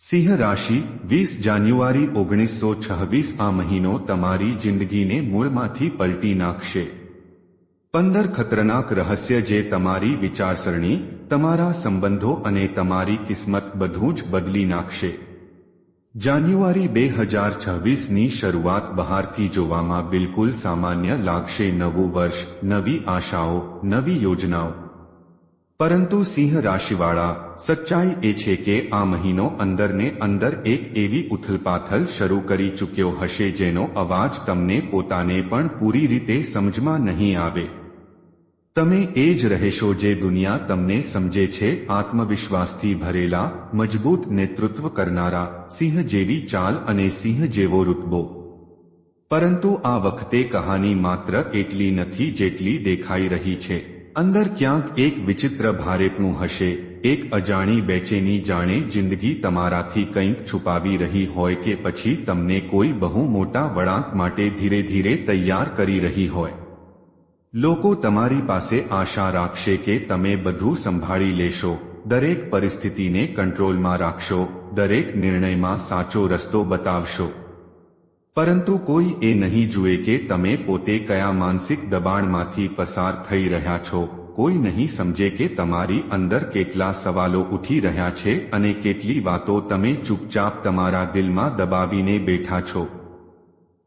સિંહ રાશિ, વીસ જાન્યુઆરી ઓગણીસો છવ્વીસ આ મહિનો તમારી જિંદગીને મૂળમાંથી પલટી નાખશે. પંદર ખતરનાક રહસ્ય જે તમારી વિચારસરણી, તમારા સંબંધો અને તમારી કિસ્મત બધું જ બદલી નાખશે. જાન્યુઆરી બે હજાર છવ્વીસની શરૂઆત બહારથી જોવામાં બિલકુલ સામાન્ય લાગશે નવું વર્ષ, નવી આશાઓ, નવી યોજનાઓ. પરંતુ સિંહ રાશિવાળા, સચ્ચાઈ એ છે કે આ મહિનો અંદરને અંદર એક એવી ઉથલપાથલ શરૂ કરી ચૂક્યો હશે જેનો અવાજ તમને પોતાને પણ પૂરી રીતે સમજમાં નહીં આવે. તમે એ જ રહેશો જે દુનિયા તમને સમજે છે, આત્મવિશ્વાસથી ભરેલા, મજબૂત નેતૃત્વ કરનારા, સિંહ જેવી ચાલ અને સિંહ જેવો રૂતબો. પરંતુ આ વખતે કહાની માત્ર એટલી નથી જેટલી દેખાઈ રહી છે. અંદર ક્યાંક એક વિચિત્ર ભારેપણું હશે, એક અજાણી બેચેની જાણે જિંદગી તમારાથી કંઈક છુપાવી રહી હોય કે પછી તમને કોઈ બહુ મોટા વળાંક માટે ધીરે ધીરે તૈયાર કરી રહી હોય. લોકો તમારી પાસે આશા રાખશે કે તમે બધું સંભાળી લેશો, દરેક પરિસ્થિતિને કંટ્રોલમાં રાખશો, દરેક નિર્ણયમાં સાચો રસ્તો બતાવશો. પરંતુ કોઈ એ નહીં જુએ કે તમે પોતે કયા માનસિક દબાણમાંથી પસાર થઈ રહ્યા છો. કોઈ નહીં સમજે કે તમારી અંદર કેટલા સવાલો ઉઠી રહ્યા છે અને કેટલી વાતો તમે ચૂપચાપ તમારા દિલમાં દબાવીને બેઠા છો.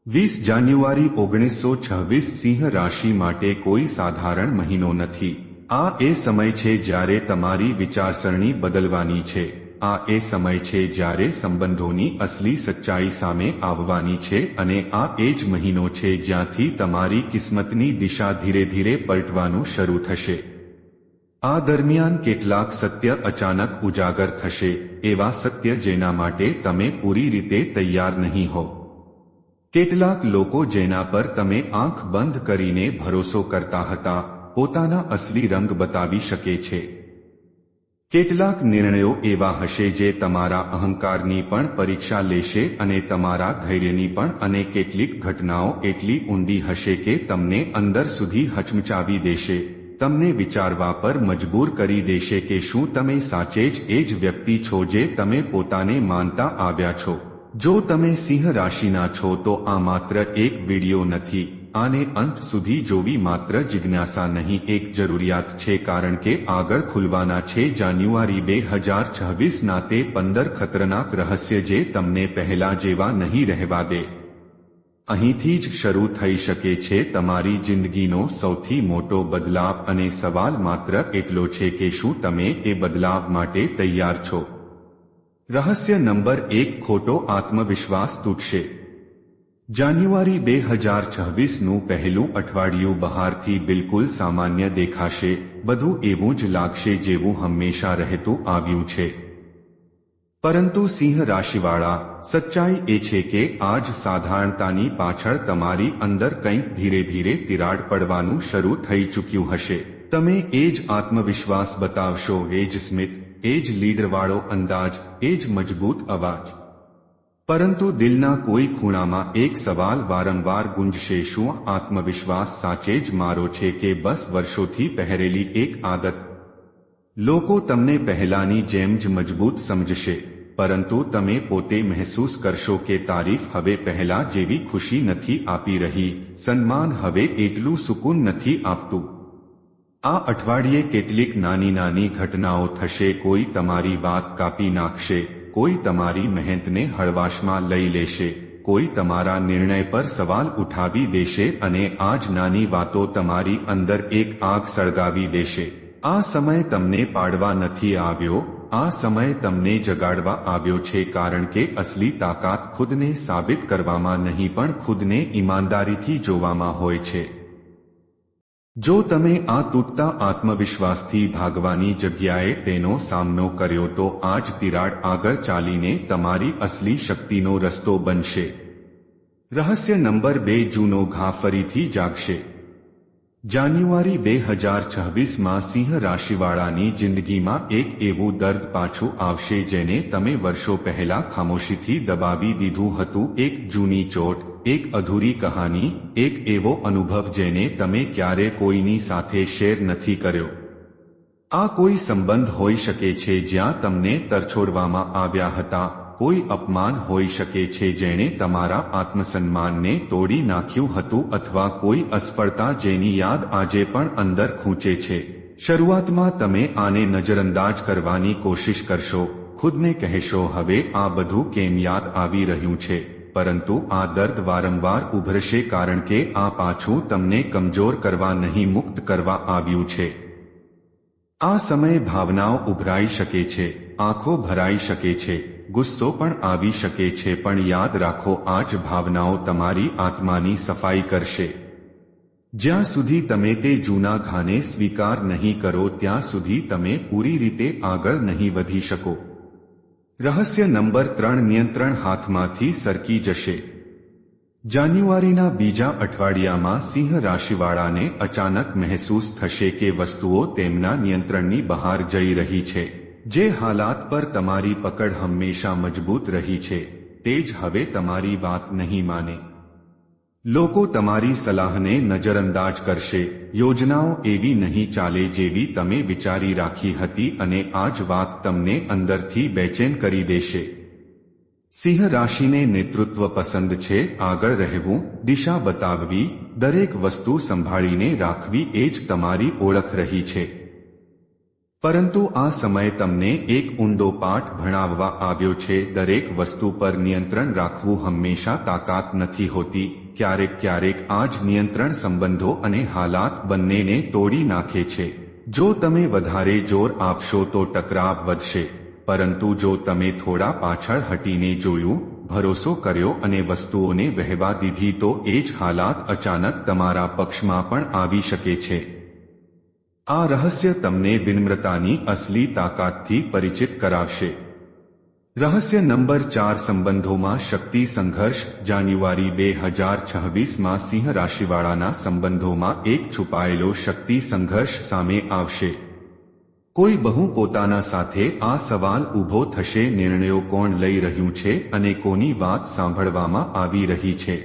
વીસ જાન્યુઆરી ઓગણીસો છવ્વીસ સિંહ રાશિ માટે કોઈ સાધારણ મહિનો નથી. આ એ સમય છે જ્યારે તમારી વિચારસરણી બદલવાની છે. આ એ સમય છે જ્યારે સંબંધોની અસલી સચ્ચાઈ સામે આવવાની છે અને આ એ જ મહિનો છે જ્યાંથી તમારી કિસ્મતની દિશા ધીરે ધીરે પલટવાનું શરૂ થશે. આ દરમિયાન કેટલાક સત્ય અચાનક ઉજાગર થશે, એવા સત્ય જેના માટે તમે પૂરી રીતે તૈયાર નહીં હો. કેટલાક લોકો જેના પર તમે આંખ બંધ કરીને ભરોસો કરતા હતા, પોતાના અસલી રંગ બતાવી શકે છે. કેટલાક નિર્ણયો એવા હશે જે તમારા અહંકારની પણ પરીક્ષા લેશે અને તમારા ધૈર્યની પણ અને કેટલીક ઘટનાઓ એટલી ઊંડી હશે કે તમને અંદર સુધી હચમચાવી દેશે. તમને વિચારવા પર મજબૂર કરી દેશે કે શું તમે સાચે જ એ જ વ્યક્તિ છો જે તમે પોતાને માનતા આવ્યા છો. જો તમે સિંહ રાશિના છો તો આ માત્ર એક વિડિયો નથી. આને અંત સુધી જોવી માત્ર જિજ્ઞાસા નહીં, એક જરૂરિયાત છે કારણ કે આગળ ખુલવાના છે જાન્યુઆરી બે હજાર છવ્વીસના તે પંદર ખતરનાક રહસ્ય જે તમને પહેલા જેવા નહીં રહેવા દે. અહીંથી જ શરૂ થઈ શકે છે તમારી જિંદગીનો સૌથી મોટો બદલાવ અને સવાલ માત્ર એટલો છે કે શું તમે એ બદલાવ માટે તૈયાર છો? રહસ્ય નંબર એક, ખોટો આત્મવિશ્વાસ તૂટશે. જાન્યુઆરી બે હજાર છવ્વીસનું પહેલું અઠવાડિયું બહારથી બિલકુલ સામાન્ય દેખાશે, બધું એવું જ લાગશે જેવું હંમેશા રહેતું આવ્યું છે. પરંતુ સિંહ રાશિવાળા, સચ્ચાઈ એ છે કે આજ સાધારણતાની પાછળ તમારી અંદર કંઈક ધીરે ધીરે તિરાડ પડવાનું શરૂ થઈ ચૂક્યું હશે. તમે એ જ આત્મવિશ્વાસ બતાવશો, એ જ સ્મિત, એ જ લીડરવાળો અંદાજ, એ જ મજબૂત અવાજ. પરંતુ દિલના કોઈ ખૂણામાં એક સવાલ વારંવાર ગુંજશે, શું આત્મવિશ્વાસ સાચે જ મારો છે કે બસ વર્ષોથી પહેરેલી એક આદત? લોકો તમને પહેલાની જેમ જ મજબૂત સમજશે, પરંતુ તમે પોતે મહેસૂસ કરશો કે તારીફ હવે પહેલા જેવી ખુશી નથી આપી રહી, સન્માન હવે એટલું સુકૂન નથી આપતું. આ અઠવાડિયે કેટલીક નાની નાની ઘટનાઓ થશે, કોઈ તમારી વાત કાપી નાખશે. કોઈ તમારી મહેનતને હળવાશમાં લઈ લેશે, કોઈ તમારા નિર્ણય પર સવાલ ઉઠાવી દેશે અને આ જ નાની વાતો તમારી અંદર એક આગ સળગાવી દેશે. આ સમય તમને પાડવા નથી આવ્યો, આ સમય તમને જગાડવા આવ્યો છે કારણ કે અસલી તાકાત ખુદને સાબિત કરવામાં નહીં પણ ખુદને ઈમાનદારીથી જોવામાં હોય છે. જો તમે આ તૂટતા આત્મવિશ્વાસથી ભાગવાની જગ્યાએ તેનો સામનો કર્યો તો આ જ તિરાડ આગળ ચાલીને તમારી અસલી શક્તિનો રસ્તો બનશે. રહસ્ય નંબર બે જૂનો ઘા ફરીથી જાગશે. જાન્યુઆરી બે હજાર છવ્વીસમાં સિંહ રાશિવાળાની જિંદગીમાં એક એવું દર્દ પાછું આવશે જેને તમે વર્ષો પહેલા ખામોશીથી દબાવી દીધું હતું એક જૂની ચોટ. એક અધૂરી કહાની, એક એવો અનુભવ જેને તમે ક્યારે કોઈની સાથે શેર નથી કર્યો. આ કોઈ સંબંધ હોઈ શકે છે જ્યાં તમને તરછોડવામાં આવ્યા હતા, કોઈ અપમાન હોઈ શકે છે જેણે તમારા આત્મસન્માનને તોડી નાખ્યું હતું અથવા કોઈ અસફળતા જેની યાદ આજે પણ અંદર ખૂંચે છે. શરૂઆતમાં તમે આને નજરઅંદાજ કરવાની કોશિશ કરશો, ખુદને કહેશો, હવે આ બધું કેમ યાદ આવી રહ્યું છે? પરંતુ આ દર્દ વારંવાર ઉભરશે કારણ કે આ પાછું તમને કમજોર કરવા નહીં મુક્ત કરવા આવ્યું છે આ સમયે ભાવનાઓ ઉભરાઈ શકે છે આંખો ભરાઈ શકે છે ગુસ્સો પણ આવી શકે છે પણ યાદ રાખો આ જ ભાવનાઓ તમારી આત્માની સફાઈ કરશે જ્યાં સુધી તમે તે જૂના ઘાને સ્વીકાર નહીં કરો ત્યાં સુધી તમે પૂરી રીતે આગળ નહીં વધી શકો રહસ્ય નંબર ત્રણ નિયંત્રણ હાથમાંથી સરકી જશે. જાન્યુઆરીના બીજા અઠવાડિયામાં સિંહ રાશિવાળાને અચાનક મહેસૂસ થશે કે વસ્તુઓ તેમના નિયંત્રણની બહાર જઈ રહી છે. જે હાલાત પર તમારી પકડ હંમેશા મજબૂત રહી છે. તે જ હવે તમારી વાત નહીં માને. લોકો તમારી સલાહને નજરઅંદાજ કરશે. યોજનાઓ એવી નહીં ચાલે જેવી તમે વિચારી રાખી હતી અને આ જ વાત તમને અંદરથી બેચેન કરી દેશે. સિંહ રાશિને નેતૃત્વ પસંદ છે, આગળ રહેવું, દિશા બતાવવી, દરેક વસ્તુ સંભાળીને રાખવી એ જ તમારી ઓળખ રહી છે. પરંતુ આ સમય તમને એક ઊંડો પાઠ ભણાવવા આવ્યો છે, દરેક વસ્તુ પર નિયંત્રણ રાખવું હંમેશા તાકાત નથી હોતી. ક્યારેક ક્યારેક આ જ નિયંત્રણ સંબંધો અને હાલાત બંનેને તોડી નાખે છે. જો તમે વધારે જોર આપશો તો ટકરાવ વધશે. પરંતુ જો તમે થોડા પાછળ હટીને જોયું, ભરોસો કર્યો અને વસ્તુઓને વહેવા દીધી તો એ જ હાલાત અચાનક તમારા પક્ષમાં પણ આવી શકે છે. આ રહસ્ય તમને વિનમ્રતાની અસલી તાકાતથી પરિચિત કરાવશે. રહસ્ય નંબર ચાર સંબંધોમાં શક્તિ સંઘર્ષ, જાન્યુઆરી બે હજાર છવ્વીસમાં સિંહ રાશિવાળાના સંબંધોમાં એક છુપાયેલો શક્તિ સંઘર્ષ સામે આવશે. કોઈ બહુ પોતાના સાથે આ સવાલ ઊભો થશે, નિર્ણયો કોણ લઈ રહ્યું છે અને કોની વાત સાંભળવામાં આવી રહી છે.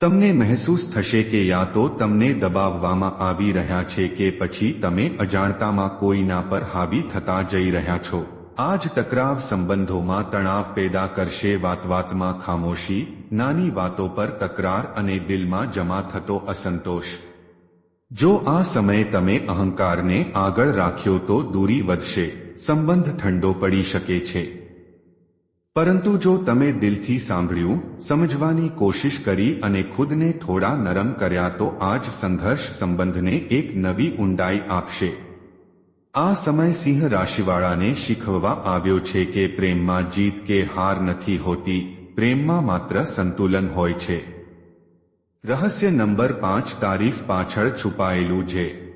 તમને મહેસૂસ થશે કે યા તો તમને દબાવવામાં આવી રહ્યા છે કે પછી તમે અજાણતામાં કોઈના પર હાવી થતા જઈ રહ્યા છો. આ જ ટકરાવ સંબંધોમાં તણાવ પેદા કરશે વાતવાતમાં ખામોશી, નાની વાતો પર તકરાર અને દિલમાં જમા થતો અસંતોષ. જો આ સમયે તમે અહંકારને આગળ રાખ્યો તો દૂરી વધશે, સંબંધ ઠંડો પડી શકે છે. પરંતુ જો તમે દિલથી સાંભળ્યું, સમજવાની કોશિશ કરી અને ખુદને થોડા નરમ કર્યા તો આ જ સંઘર્ષ સંબંધને એક નવી ઊંડાઈ આપશે. આ સમય સિંહ રાશિવાળાને શીખવવા આવ્યો છે કે પ્રેમમાં જીત કે હાર નથી હોતી, પ્રેમમાં માત્ર સંતુલન હોય છે. રહસ્ય નંબર પાંચ, તારીફ પાછળ છુપાયેલું છે.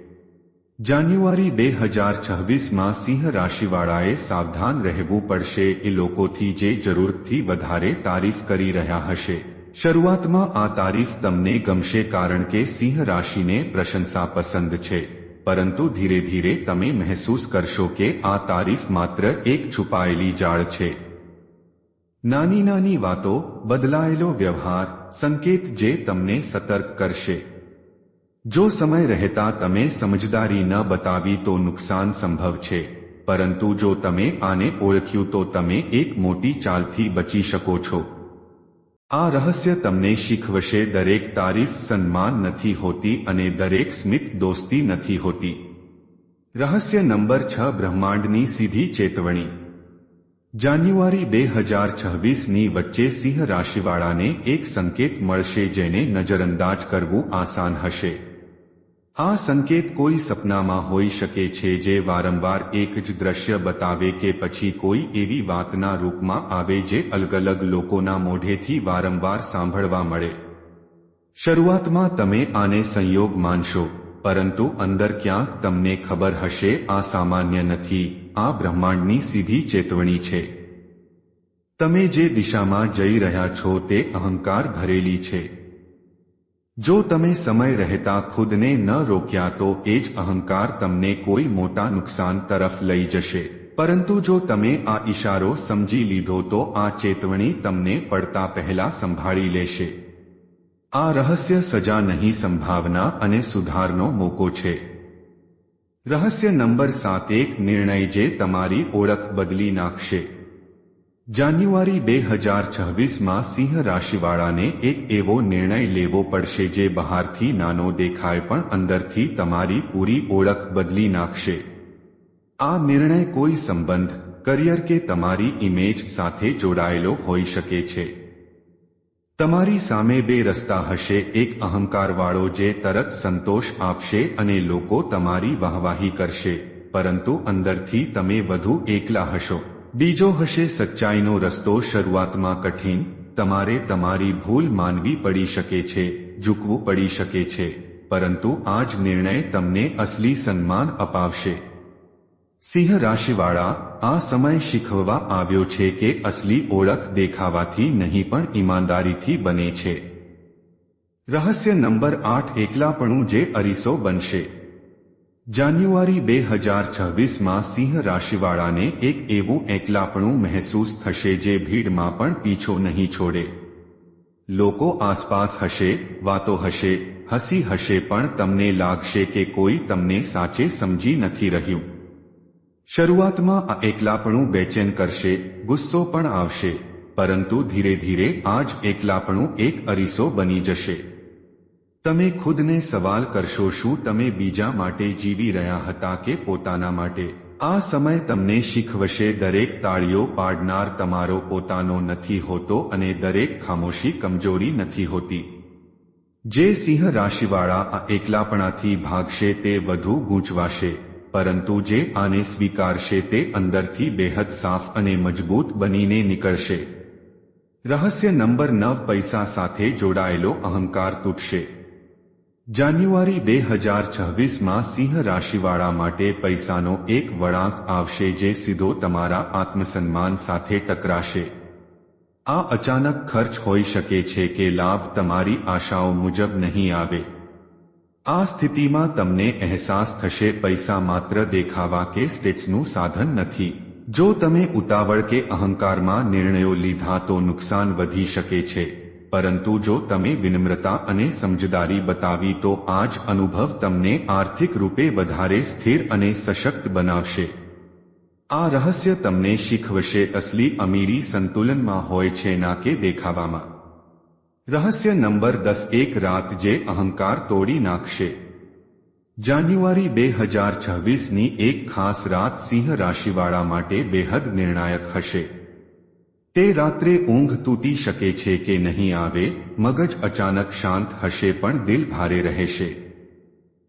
જાન્યુઆરી બે હજાર છવ્વીસમાં સિંહ રાશિવાળાએ સાવધાન રહેવું પડશે, એ લોકોથી જે જરૂરથી વધારે તારીફ કરી રહ્યા હશે. શરૂઆતમાં આ તારીફ તમને ગમશે કારણ કે સિંહ રાશિને પ્રશંસા પસંદ છે. પરંતુ ધીરે ધીરે તમે મહેસૂસ કરશો કે આ તારીફ માત્ર એક છુપાયેલી જાળ છે. નાની નાની વાતો, બદલાયેલો વ્યવહાર, સંકેત જે તમને સતર્ક કરશે. જો સમય રહેતા તમે સમજદારી ન બતાવી તો નુકસાન સંભવ છે. પરંતુ જો તમે આને ઓળખ્યું તો તમે એક મોટી ચાલથી બચી શકો છો. આ રહસ્ય તમને શીખવશે દરેક તારીફ સન્માન નથી હોતી અને દરેક સ્મિત દોસ્તી નથી હોતી રહસ્ય નંબર છ બ્રહ્માંડની સીધી ચેતવણી જાન્યુઆરી બે હજાર છવ્વીસની વચ્ચે સિંહ રાશિવાળાને એક સંકેત મળશે જેને નજરઅંદાજ કરવું આસાન હશે આ સંકેત કોઈ સપનામાં હોઈ શકે છે જે વારંવાર એક જ દ્રશ્ય બતાવે કે પછી કોઈ એવી વાતના રૂપમાં આવે જે અલગ અલગ લોકોના મોઢેથી વારંવાર સાંભળવા મળે. શરૂઆતમાં તમે આને સંયોગ માનશો, પરંતુ અંદર ક્યાંક તમને ખબર હશે આ સામાન્ય નથી, આ બ્રહ્માંડની સીધી ચેતવણી છે. તમે જે દિશામાં જઈ રહ્યા છો તે અહંકાર ભરેલી છે. જો તમે સમય રહેતા ખુદને ન રોક્યા તો એ જ અહંકાર તમને કોઈ મોટા નુકસાન તરફ લઈ જશે. પરંતુ જો તમે આ ઈશારો સમજી લીધો તો આ ચેતવણી તમને પડતા પહેલા સંભાળી લેશે. આ રહસ્ય સજા નહીં સંભાવના અને સુધારનો મોકો છે. રહસ્ય નંબર સાત એક નિર્ણય જે તમારી ઓળખ બદલી નાખશે. જાન્યુઆરી બે હજાર છવ્વીસમાં સિંહ રાશિવાળાને એક એવો નિર્ણય લેવો પડશે જે બહારથી નાનો દેખાય પણ અંદરથી તમારી પૂરી ઓળખ બદલી નાખશે. આ નિર્ણય કોઈ સંબંધ, કરિયર કે તમારી ઇમેજ સાથે જોડાયેલો હોઈ શકે છે. તમારી સામે બે રસ્તા હશે, એક અહંકારવાળો જે તરત સંતોષ આપશે અને લોકો તમારી વાહવાહી કરશે, પરંતુ અંદરથી તમે વધુ એકલા હશો. બીજો હશે સચ્ચાઈનો રસ્તો શરૂઆતમાં કઠિન, તમારે તમારી ભૂલ માનવી પડી શકે છે, ઝૂકવું પડી શકે છે, પરંતુ આ જ નિર્ણય તમને અસલી સન્માન અપાવશે. સિંહ રાશિવાળા, આ સમય શીખવવા આવ્યો છે કે અસલી ઓળખ દેખાવાથી નહીં પણ ઈમાનદારીથી બને છે. રહસ્ય નંબર આઠ એકલાપણું જે અરીસો બનશે. જાન્યુઆરી બે હજાર છવ્વીસમાં સિંહ રાશિવાળાને એક એવું એકલાપણું મહેસૂસ થશે જે ભીડમાં પણ પીછો નહીં છોડે. લોકો આસપાસ હશે, વાતો હશે, હસી હશે પણ તમને લાગશે કે કોઈ તમને સાચે સમજી નથી રહ્યું. શરૂઆતમાં આ એકલાપણું બેચેન કરશે, ગુસ્સો પણ આવશે, પરંતુ ધીરે ધીરે આ જ એકલાપણું એક અરીસો બની જશે. તમે ખુદને સવાલ કરશો, શું તમે બીજા માટે જીવી રહ્યા હતા કે પોતાના માટે? આ સમય તમને શીખવશે, દરેક તાળીઓ પાડનાર તમારો પોતાનો નથી હોતો અને દરેક ખામોશી કમજોરી નથી હોતી. જે સિંહ રાશિવાળા આ એકલાપણાથી ભાગશે તે વધુ ગૂંચવાશે, પરંતુ જે આને સ્વીકારશે તે અંદરથી બેહદ સાફ અને મજબૂત બનીને નીકળશે. રહસ્ય નંબર નવ, પૈસા સાથે જોડાયેલો અહંકાર તૂટશે. જાન્યુઆરી બે હજાર છવ્વીસમાં સિંહ રાશિવાળા માટે પૈસાનો એક વળાંક આવશે જે સીધો તમારા આત્મસન્માન સાથે ટકરાશે. આ અચાનક ખર્ચ હોઈ શકે છે કે લાભ તમારી આશાઓ મુજબ નહીં આવે. આ સ્થિતિમાં તમને અહેસાસ થશે પૈસા માત્ર દેખાવા કે સ્ટેટ્સનું સાધન નથી. જો તમે ઉતાવળ કે અહંકારમાં નિર્ણયો લીધા તો નુકસાન વધી શકે છે. પરંતુ જો તમે વિનમ્રતા અને સમજદારી બતાવી તો આ જ અનુભવ તમને આર્થિક રૂપે વધારે સ્થિર અને સશક્ત બનાવશે. આ રહસ્ય તમને શીખવશે અસલી અમીરી સંતુલનમાં હોય છે ના કે દેખાવામાં. રહસ્ય નંબર દસ એક રાત જે અહંકાર તોડી નાખશે. જાન્યુઆરી બે હજાર છવ્વીસની એક ખાસ રાત સિંહ રાશિવાળા માટે બેહદ નિર્ણાયક હશે. તે રાત્રે ઊંઘ તૂટી શકે છે કે નહીં આવે, મગજ અચાનક શાંત હશે પણ દિલ ભારે રહેશે.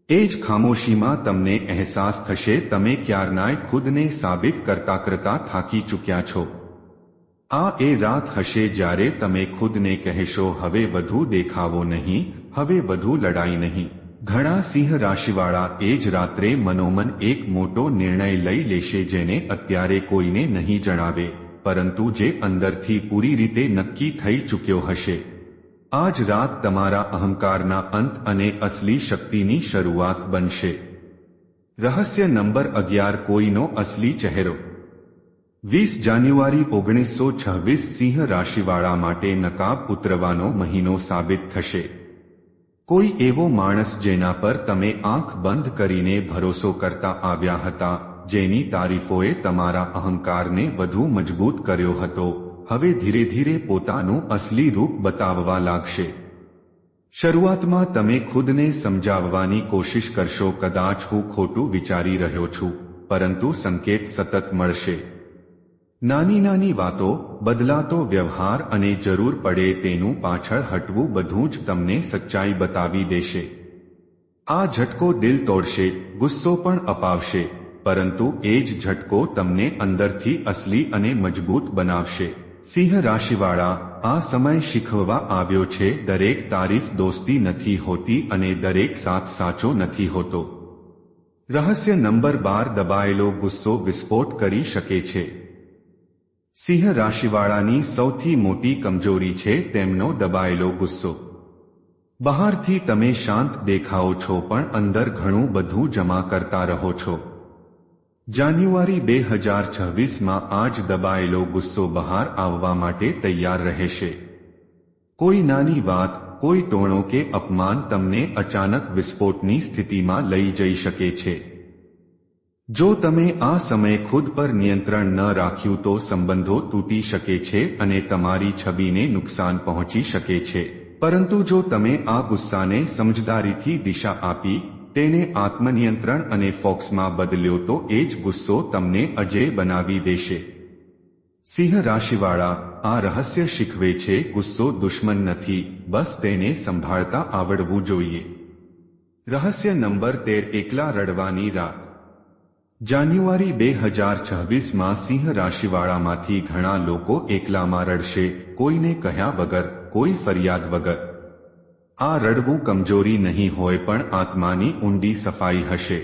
એ જ ખામોશીમાં તમને અહેસાસ થશે, તમે ક્યારનાય ખુદને સાબિત કરતા કરતા થાકી ચૂક્યા છો. આ એ રાત હશે જ્યારે તમે ખુદને કહેશો, હવે વધુ દેખાવો નહીં, હવે વધુ લડાઈ નહીં. ઘણા સિંહ રાશિવાળા એ જ રાત્રે મનોમન એક મોટો નિર્ણય લઈ લેશે જેને અત્યારે કોઈને નહીં જણાવે. પરંતુ જે અંદરથી પૂરી રીતે નક્કી થઈ ચૂક્યો હશે. આજ રાત તમારા અહંકારના અંત અને અસલી શક્તિની શરૂઆત બનશે. રહસ્ય નંબર અગિયાર કોઈનો અસલી ચહેરો. વીસ જાન્યુઆરી ઓગણીસો છવ્વીસ સિંહ રાશિવાળા માટે નકાબ ઉતરવાનો મહિનો સાબિત થશે. કોઈ એવો માણસ જેના પર તમે આંખ બંધ કરીને ભરોસો કરતા આવ્યા હતા જેની તારીફોએ તમારા અહંકારને વધુ મજબૂત કર્યો હતો. હવે ધીરે ધીરે પોતાનું અસલી રૂપ બતાવવા લાગશે. શરૂઆતમાં તમે ખુદને સમજાવવાની કોશિશ કરશો, કદાચ હું ખોટું વિચારી રહ્યો છું, પરંતુ સંકેત સતત મળશે. નાની નાની વાતો, બદલાતો વ્યવહાર અને જરૂર પડે તેનું પાછળ હટવું બધું જ તમને સચ્ચાઈ બતાવી દેશે. આ ઝટકો દિલ તોડશે, ગુસ્સો પણ અપાવશે. પરંતુ એ જ ઝટકો તમને અંદરથી અસલી અને મજબૂત બનાવશે. સિંહ રાશિવાળા, આ સમય શીખવવા આવ્યો છે, દરેક તારીફ દોસ્તી નથી હોતી અને દરેક સાથ સાચો નથી હોતો. રહસ્ય નંબર બાર દબાયેલો ગુસ્સો વિસ્ફોટ કરી શકે છે. સિંહ રાશિવાળાની સૌથી મોટી કમજોરી છે તેમનો દબાયેલો ગુસ્સો. બહારથી તમે શાંત દેખાઓ છો પણ અંદર ઘણું બધું જમા કરતા રહો છો. જાન્યુઆરી બે હજાર છવ્વીસમાં આજ દબાયેલો ગુસ્સો બહાર આવવા માટે તૈયાર રહેશે. કોઈ નાની વાત, કોઈ ટોણો કે અપમાન તમને અચાનક વિસ્ફોટની સ્થિતિમાં લઈ જઈ શકે છે. જો તમે આ સમયે ખુદ પર નિયંત્રણ ન રાખ્યું તો સંબંધો તૂટી શકે છે અને તમારી છબીને નુકસાન પહોંચી શકે છે. પરંતુ જો તમે આ ગુસ્સાને સમજદારીથી દિશા આપી તેને આત્મનિયંત્રણ અને ફોક્સમાં બદલ્યો તો એ જ ગુસ્સો તમને અજય બનાવી દેશે. સિંહ રાશિવાળા, આ રહસ્ય શીખવે છે, ગુસ્સો દુશ્મન નથી, બસ તેને સંભાળતા આવડવું જોઈએ. રહસ્ય નંબર તેર, એકલા રડવાની રાત. જાન્યુઆરી બે હજાર છવ્વીસમાં સિંહ રાશિવાળામાંથી ઘણા લોકો એકલામાં રડશે, કોઈને કહ્યા વગર, કોઈ ફરિયાદ વગર. આ રડવું કમજોરી નહીં હોય પણ આત્માની ઊંડી સફાઈ હશે.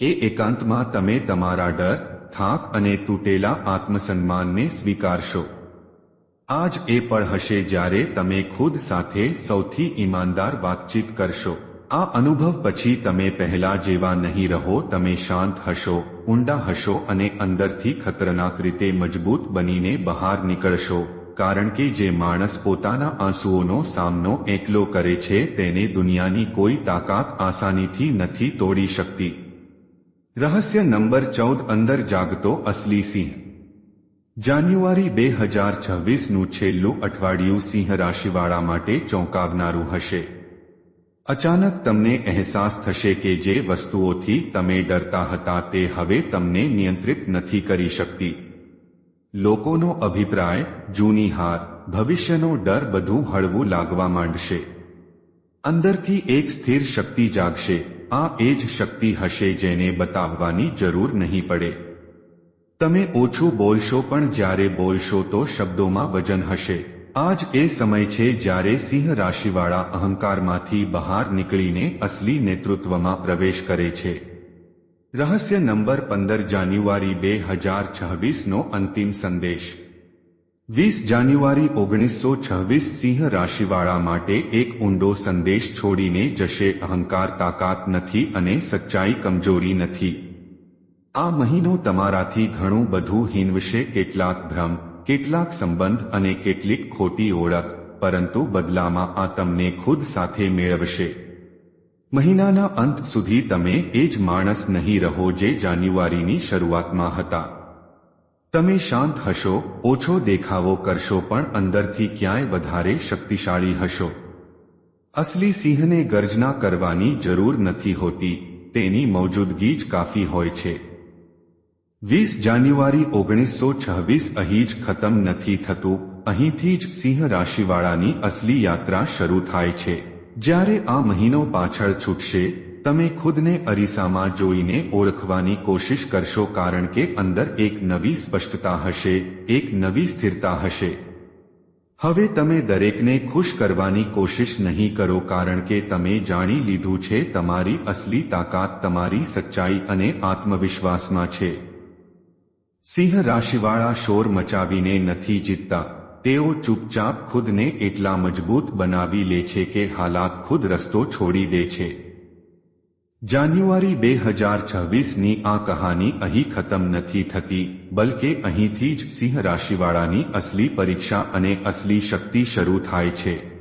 એ એકાંતમાં તમે તમારા ડર, થાક અને તૂટેલા આત્મસન્માનને સ્વીકારશો. આજ એ પળ હશે જ્યારે તમે ખુદ સાથે સૌથી ઈમાનદાર વાતચીત કરશો. આ અનુભવ પછી તમે પહેલા જેવા નહીં રહો, તમે શાંત હશો, ઊંડા હશો અને અંદરથી ખતરનાક રીતે મજબૂત બનીને બહાર નીકળશો. કારણ કે જે માણસ પોતાના આંસુઓનો સામનો એકલો કરે છે, તેને દુનિયાની કોઈ તાકાત આસાનીથી નથી તોડી શકતી. રહસ્ય નંબર ચૌદ, અંદર જાગતો અસલી સિંહ. જાન્યુઆરી બે હજાર છવ્વીસનું છેલ્લું અઠવાડિયું સિંહ રાશિવાળા માટે ચોંકાવનારું હશે. અચાનક તમને અહેસાસ થશે કે જે વસ્તુઓથી તમે ડરતા હતા તે હવે તમને નિયંત્રિત નથી કરી શકતી. લોકોનો અભિપ્રાય, જૂની હાર, ભવિષ્યનો ડર બધું હળવું લાગવા માંડશે. અંદરથી એક સ્થિર શક્તિ જાગશે, આ એ જ શક્તિ હશે જેને બતાવવાની જરૂર નહીં પડે. તમે ઓછું બોલશો પણ જ્યારે બોલશો તો શબ્દોમાં વજન હશે. આજ એ સમય છે જ્યારે સિંહ રાશિવાળા અહંકારમાંથી બહાર નીકળીને અસલી નેતૃત્વમાં પ્રવેશ કરે છે. રહસ્ય નંબર પંદર જાન્યુઆરી બે હજાર છવ્વીસનો અંતિમ સંદેશ. વીસ જાન્યુઆરી ઓગણીસો છવ્વીસ સિંહ રાશિવાળા માટે એક ઊંડો સંદેશ છોડીને જશે, અહંકાર તાકાત નથી અને સચ્ચાઈ કમજોરી નથી. આ મહિનો તમારાથી ઘણું બધું હિનવશે, કેટલાક ભ્રમ, કેટલાક સંબંધ અને કેટલીક ખોટી ઓળખ, પરંતુ બદલામાં આ તમને ખુદ સાથે મેળવશે. મહિનાના અંત સુધી તમે એ જ માણસ નહીં રહો જે જાન્યુઆરીની શરૂઆતમાં હતા. તમે શાંત હશો, ઓછો દેખાવો કરશો પણ અંદરથી ક્યાંય વધારે શક્તિશાળી હશો. અસલી સિંહને ગર્જના કરવાની જરૂર નથી હોતી, તેની મૌજૂદગી જ કાફી હોય છે. વીસ જાન્યુઆરી ઓગણીસો છવ્વીસ અહીં જ ખતમ નથી થતું, અહીંથી જ સિંહ રાશિવાળાની અસલી યાત્રા શરૂ થાય છે. જ્યારે આ મહિનો પાછળ છૂટશે, તમે ખુદને અરીસામાં જોઈને ઓળખવાની કોશિશ કરશો કારણ કે અંદર એક નવી સ્પષ્ટતા હશે, એક નવી સ્થિરતા હશે. હવે તમે દરેકને ખુશ કરવાની કોશિશ નહીં કરો કારણ કે તમે જાણી લીધું છે તમારી અસલી તાકાત તમારી સચ્ચાઈ અને આત્મવિશ્વાસમાં છે. સિંહ રાશિવાળા શોર મચાવીને નથી જીતતા. તેઓ ચૂપચાપ ખુદને એટલા મજબૂત બનાવી લે છે કે હાલાત ખુદ રસ્તો છોડી દે છે. જાન્યુઆરી બે હજાર છવ્વીસની આ કહાની અહીં ખતમ નથી થતી, બલકે અહીંથી જ સિંહ રાશિવાળાની અસલી પરીક્ષા અને અસલી શક્તિ શરૂ થાય છે.